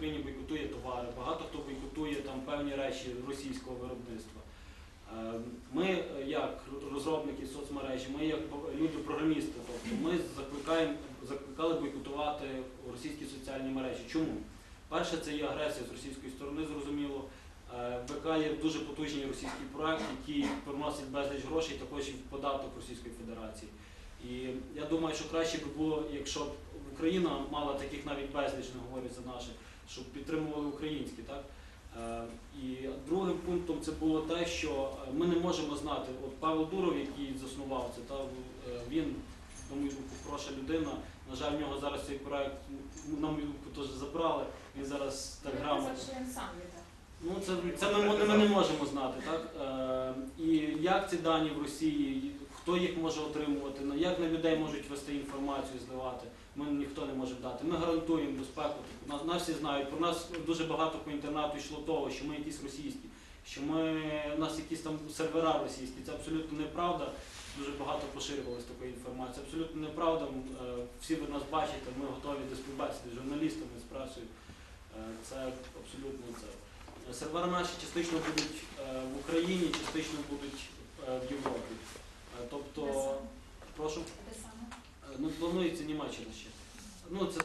Україні бойкотує товари, багато хто бойкотує там певні речі російського виробництва. Е, Ми, е, як розробники соцмережі, ми як люди-програмісти, тобто ми закликаємо, закликали бойкотувати російські соціальні мережі. Чому? Перше, це є агресія з російської сторони, зрозуміло. Е, ВК є дуже потужний російський проект, який приносить безліч грошей, також і в податок Російської Федерації. І я думаю, що краще би було, якщо б Україна мала таких навіть безліч, не говорю за наших, щоб підтримували українські, так? Е, І другим пунктом це було те, що е, ми не можемо знати, от Павло Дуров, який заснував це, та, е, він, на мою думку, хороша людина. На жаль, в нього зараз цей проект, на мою думку, теж забрали. Він зараз так грамотно. Ну, це, це ми, ми не можемо знати, так? І як ці дані в Росії, хто їх може отримувати, як на людей можуть вести інформацію, зливати, ми ніхто не може дати. Ми гарантуємо безпеку. Нас, нас всі знають. Про нас дуже багато по інтернету йшло того, що ми якісь російські, що ми, у нас якісь там сервера російські. Це абсолютно неправда. Дуже багато поширювалося такої інформації. Абсолютно неправда. Е, всі ви нас бачите, ми готові до співбесіди з журналістами, пресою. Е, це абсолютно це. Сервери наші частично будуть е, в Україні, частично будуть е, в Європі. Е, Тобто, прошу, ну планується Німеччина ще. Ну це